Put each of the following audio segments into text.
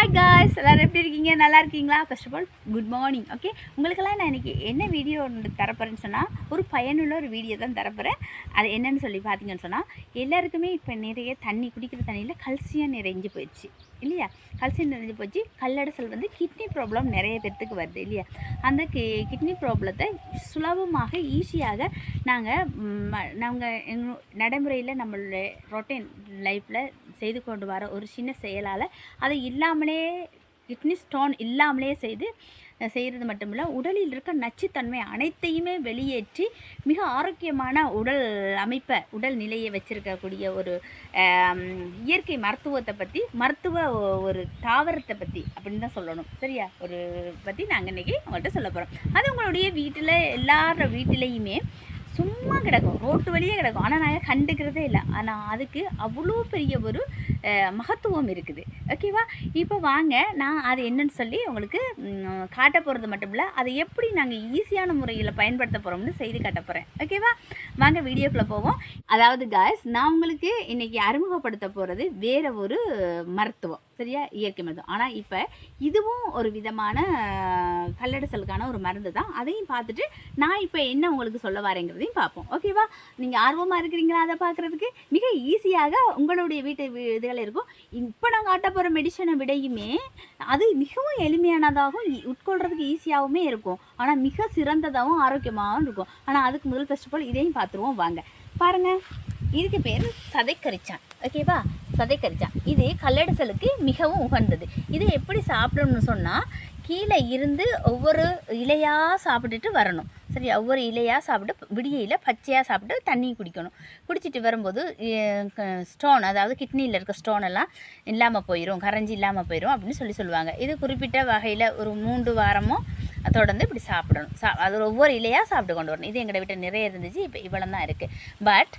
Hi guys எல்லோரும் எப்படி இருக்கீங்க? நல்லா இருக்கீங்களா? First of all good morning okay உங்களுக்கெல்லாம் நான் இன்றைக்கி என்ன வீடியோ ஒன்று தரப்போகிறேன்னு சொன்னால் ஒரு பயனுள்ள ஒரு வீடியோ தான் தரப்போகிறேன் அது என்னன்னு சொல்லி பார்த்தீங்கன்னு சொன்னால் எல்லாருக்குமே இப்போ நிறைய தண்ணி குடிக்கிற தண்ணியில் கல்சியம் நிறைஞ்சு போயிடுச்சு இல்லையா? கல்சியம் நிறைஞ்சு போச்சு. கல்லடைசல் வந்து கிட்னி ப்ராப்ளம் நிறைய பேர்த்துக்கு வருது இல்லையா? அந்த கி கிட்னி ப்ராப்ளத்தை சுலபமாக ஈஸியாக நாங்கள் நாங்கள் எங்கள் நடைமுறையில் நம்மளுடைய ரொட்டீன் லைஃப்பில் செய்து கொண்டு வர ஒரு சின்ன செயலால் அதை இல்லாமலே கிட்னி ஸ்டோன் இல்லாமலே செய்து செய்கிறது மட்டுமில்ல உடலில் இருக்க நச்சுத்தன்மை அனைத்தையுமே வெளியேற்றி மிக ஆரோக்கியமான உடல் அமைப்பை உடல் நிலையை வச்சுருக்கக்கூடிய ஒரு இயற்கை மருத்துவத்தை பற்றி மருத்துவ ஒரு தாவரத்தை பற்றி அப்படின்னு தான் சொல்லணும். சரியா? ஒரு பற்றி நாங்கள் இன்றைக்கி உங்கள்கிட்ட சொல்ல போகிறோம் அது உங்களுடைய வீட்டில் எல்லார வீட்டிலையுமே சும்மா கிடக்கும். ரோட்டு வழியே கிடக்கும். ஆனால் நாங்கள் கண்டுக்கிறதே இல்லை. ஆனால் அதுக்கு அவ்வளோ பெரிய ஒரு மகத்துவம் இருக்குது. ஓகேவா இப்போ வாங்க. நான் அது என்னன்னு சொல்லி உங்களுக்கு காட்ட போகிறது மட்டும் இல்லை. அதை எப்படி நாங்கள் ஈஸியான முறையில் பயன்படுத்த போகிறோம்னு செய்து காட்ட போகிறேன் ஓகேவா வாங்க வீடியோக்குள்ளே போவோம். அதாவது காய்ஸ் நான் உங்களுக்கு இன்றைக்கி அறிமுகப்படுத்த போகிறது வேறு ஒரு மருத்துவம். சரியா? இயற்கை மருத்துவம். ஆனால் இப்போ இதுவும் ஒரு விதமான கல்லடைசலுக்கான ஒரு மருந்து தான். அதையும் பார்த்துட்டு நான் இப்போ என்ன உங்களுக்கு சொல்ல வரேங்கிறதையும் பார்ப்போம். ஓகேவா நீங்கள் ஆர்வமாக இருக்கிறீங்களா அதை பார்க்குறதுக்கு? மிக ஈஸியாக உங்களுடைய வீட்டு இதுகள் இருக்கும். இப்போ நான் காட்ட போகிற மெடிசனை விடையுமே அது மிகவும் எளிமையானதாகவும் இ- உட்கொள்றதுக்கு ஈஸியாகவுமே இருக்கும். ஆனால் மிக சிறந்ததாகவும் ஆரோக்கியமாகவும் இருக்கும். ஆனால் அதுக்கு முதல் ஃபஸ்ட் ஆஃப் ஆல் இதையும் பார்த்துருவோம். வாங்க. பாருங்கள் இதுக்கு பேர் சதைக்கரிச்சான். ஓகேவா சதைக்கரிச்சா. இது கல்லடைசலுக்கு மிகவும் உகந்தது. இது எப்படி சாப்பிடணும்னு சொன்னால் கீழே இருந்து ஒவ்வொரு இலையாக சாப்பிட்டுட்டு வரணும். சரி ஒவ்வொரு இலையாக சாப்பிட்டு விடியையில் பச்சையாக சாப்பிட்டு தண்ணி குடிக்கணும். குடிச்சிட்டு வரும்போது ஸ்டோன் அதாவது கிட்னியில் இருக்க ஸ்டோன் எல்லாம் இல்லாமல் போயிடும் கரைஞ்சி இல்லாமல் போயிடும் அப்படின்னு சொல்லி சொல்லுவாங்க. இது குறிப்பிட்ட வகையில் ஒரு மூன்று வாரமோ தொடர்ந்து இப்படி சாப்பிடணும். சா அது ஒவ்வொரு இலையாக சாப்பிட்டு கொண்டு வரணும். இது எங்கள்கிட்ட வீட்டில் நிறைய இருந்துச்சு. இப்போ இவ்வளோ தான் இருக்குது பட்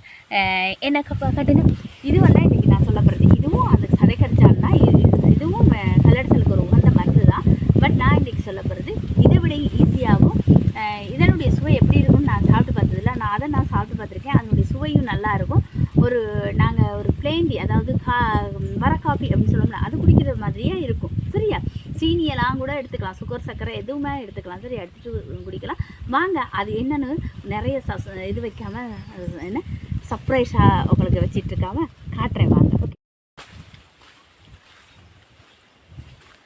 எனக்கு இப்போ இது இதுவெல்லாம் இன்றைக்கி நான் சொல்ல போகிறது இதுவும் அந்த சதை கடிச்சால்னா இது இதுவும் அஹ், கல்லடைசலுக்கு ஒரு உகந்த மருந்து தான் பட் நான் இன்றைக்கி சொல்ல போகிறது இதை விட ஈஸியாகவும் அஹ், இதனுடைய சுவை எப்படி இருக்கும்னு நான் சாப்பிட்டு பார்த்ததில்ல நான் அதை நான் சாப்பிட்டு பார்த்துருக்கேன் அதனுடைய சுவையும் நல்லாயிருக்கும் ஒரு நாங்கள் ஒரு பிளேன் அதாவது கா வர காஃபி அப்படின்னு சொல்லுவோம்ல அது குடிக்கிற மாதிரியே இருக்கும். சரியா? சீனியெல்லாம் கூட எடுத்துக்கலாம். சுகர் சர்க்கரை எதுவுமே எடுத்துக்கலாம். சரி எடுத்துட்டு குடிக்கலாம். வாங்க அது என்னென்னு நிறைய ச- இது வைக்காமல் என்ன சர்ப்ரைஸாக உங்களுக்கு வச்சிட்டு இருக்காம காட்டுறேன். வாங்க ஓகே.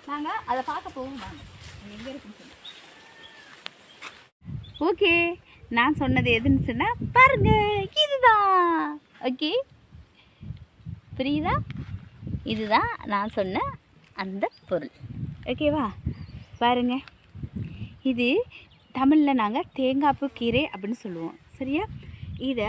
நாங்கள் அதை பார்க்க போவோம். வாங்க. எங்கே இருக்குன்னு ஓகே நான் சொன்னது எதுன்னு சொன்னால் பாருங்க. தான் ஓகே புரியுதா? இதுதான் நான் சொன்ன அந்த பொருள். ஓகேவா பாருங்க. இது தமிழில் நாங்கள் தேங்காய்ப்பு கீரை அப்படின்னு சொல்லுவோம். சரியா? இதை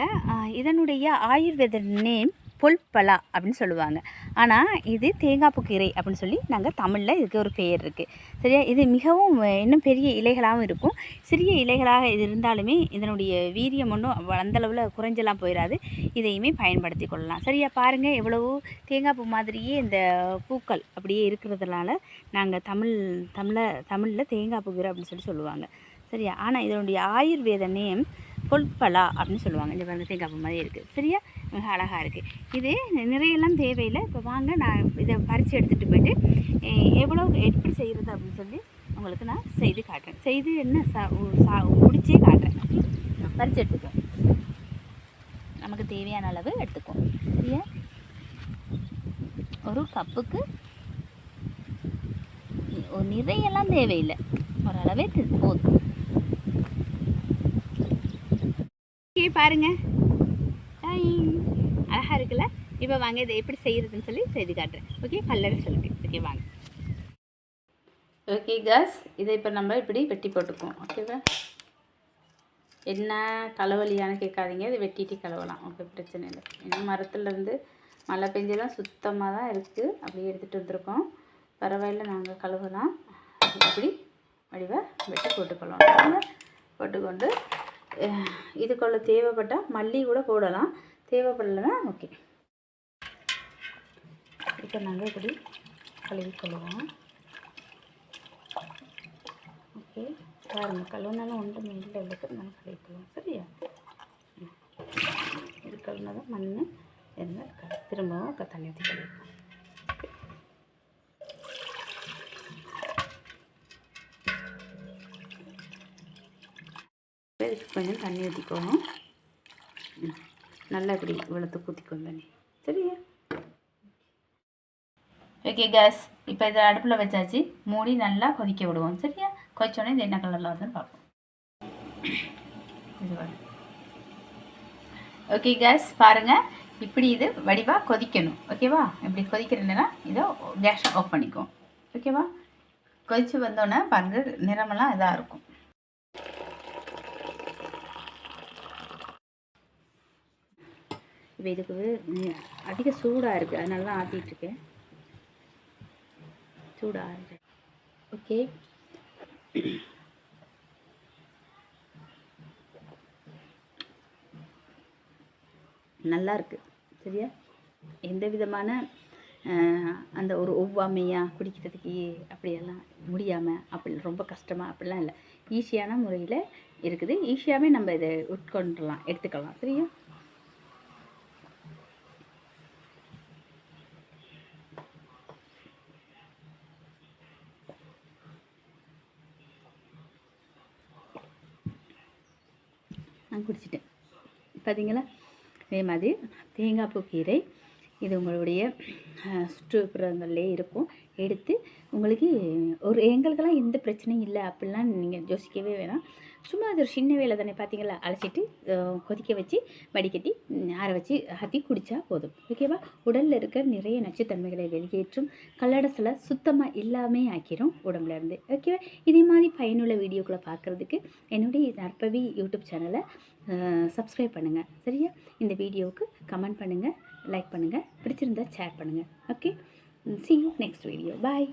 இதனுடைய ஆயுர்வேத நேம் பொல்பலா அப்படின்னு சொல்லுவாங்க. ஆனால் இது தேங்காய்ப்பு கீரை அப்படின்னு சொல்லி நாங்கள் தமிழில் இதுக்கு ஒரு பெயர் இருக்குது சரியா? இது மிகவும் இன்னும் பெரிய இலைகளாகவும் இருக்கும். சிறிய இலைகளாக இது இருந்தாலுமே இதனுடைய வீரியம் ஒன்றும் அந்தளவில் குறைஞ்செல்லாம் போயிடாது இதையுமே பயன்படுத்தி கொள்ளலாம். சரியா? பாருங்கள் எவ்வளவோ தேங்காய் பூ மாதிரியே இந்த பூக்கள் அப்படியே இருக்கிறதுனால நாங்கள் தமிழ் தமிழில் தமிழில் தேங்காய் கீரை அப்படின்னு சொல்லி சொல்லுவாங்க. சரியா? ஆனால் இதனுடைய ஆயுர்வேத நேம் பொல்பலா அப்படின்னு சொல்லுவாங்க. இந்த பாருங்க தேங்காய் பூ மாதிரி இருக்குது சரியா? மிக அழகாக இருக்குது இது நிறையெல்லாம் தேவையில்லை. இப்போ வாங்க நான் இதை பறித்து எடுத்துகிட்டு போயிட்டு எவ்வளோ எப்படி செய்கிறது அப்படின்னு சொல்லி உங்களுக்கு நான் செய்து காட்டுறேன். செய்து என்ன சா சா பிடிச்சே காட்டுறேன். பறித்து எடுத்துக்கோ. நமக்கு தேவையான அளவு எடுத்துக்குவோம் சரியா? ஒரு கப்புக்கு ஒரு நிறையெல்லாம் தேவையில்லை. ஓரளவே போதும். பாருங்கள் பாருங்க. அழகா இருக்குல்ல? இப்போ வாங்க இதை எப்படி செய்கிறதுன்னு சொல்லி செய்து காட்டுறேன். ஓகே கல்லறை சொல்லிட்டு ஓகே வாங்க. ஓகே கேஸ் இதை இப்போ நம்ம இப்படி வெட்டி போட்டுக்குவோம். ஓகேவா என்ன தலைவலியான்னு கேட்காதீங்க. இதை வெட்டிட்டு கழுவலாம் ஓகே பிரச்சனை இல்லை. ஏன்னா மரத்துலேருந்து மழை பெஞ்செல்லாம் சுத்தமாக தான் இருக்குது அப்படியே எடுத்துகிட்டு வந்திருக்கோம். பரவாயில்ல நாங்கள் கழுவலாம். இப்படி வடிவாக வெட்டி போட்டுக்கொள்ளலாம். போட்டுக்கொண்டு இதுக்குள்ள தேவைப்பட்டால் மல்லி கூட போடலாம். தேவைப்படலைன்னா ஓகே இப்போ நாங்கள் இப்படி கழுவிக்கொள்ளுவோம் ஓகே பாருங்க கழுவுனாலும் ஒன்றும் இல்லை இருக்குது நம்ம கழுவிக்கொள்வோம் சரியா? இது கழுவுனதும் மண் இருந்தால் திரும்பவும் தண்ணி ஊற்றி கழுவிக்கணும் கொஞ்சம் தண்ணி ஊற்றிக்கணும் நல்லா இப்படி இவ்வளோத்து ஊற்றிக்கணும் தண்ணி சரியா? ஓகே கேஸ் இப்போ இதை அடுப்பில் வச்சாச்சு. மூடி நல்லா கொதிக்க விடுவோம். சரியா? கொதிச்சோடனே இது என்ன கலரில் வருதுன்னு பார்ப்போம். இது ஓகே கேஸ் பாருங்கள் இப்படி இது வடிவாக கொதிக்கணும். ஓகேவா இப்படி கொதிக்கிறதுனா இதை கேஸ் ஆஃப் பண்ணிக்குவோம். ஓகேவா கொதித்து வந்தோடனே பாருங்கள் நிறமெல்லாம் இதாக இருக்கும். இப்போ இதுக்கு அதிக சூடாக இருக்குது அதனால தான் ஆட்டிகிட்ருக்கேன் சூடாக ஓகே. நல்லா இருக்குது சரியா? எந்த விதமான அந்த ஒரு ஒவ்வாமையாக குடிக்கிறதுக்கு அப்படியெல்லாம் முடியாமல் அப்படி ரொம்ப கஷ்டமாக அப்படிலாம் இல்லை. ஈஸியான முறையில் இருக்குது. ஈஸியாகவே நம்ம இதை உட்கொண்டுலாம் எடுத்துக்கலாம். சரியா? நான் குடிச்சிட்டேன். பார்த்தீங்களா அதே மாதிரி தேங்காய் பூக்கீரை கீரை இது உங்களுடைய அஹ், சுற்றுப்புறங்கள்லே இருக்கும். எடுத்து உங்களுக்கு ஒரு எங்களுக்கெல்லாம் எந்த பிரச்சனையும் இல்லை அப்படிலாம் நீங்கள் யோசிக்கவே வேணாம். சும்மா அது ஒரு சின்ன வேலை தானே பார்த்தீங்களா அலசிட்டு கொதிக்க வச்சு வடிகட்டி ஆற வச்சு ஆற்றி குடித்தா போதும். ஓகேவா உடலில் இருக்க நிறைய நச்சுத்தன்மைகளை வெளியேற்றும் கல்லடசில் சுத்தமாக எல்லாமே ஆக்கிரும் உடம்புல இருந்து. ஓகேவா இதே மாதிரி பயனுள்ள வீடியோக்களை பார்க்குறதுக்கு என்னுடைய நற்பவி யூடியூப் சேனலை சப்ஸ்கிரைப் பண்ணுங்கள் சரியா? இந்த வீடியோவுக்கு கமெண்ட் பண்ணுங்கள் லைக் பண்ணுங்கள் பிடிச்சிருந்தா ஷேர் பண்ணுங்கள் okay see you next video bye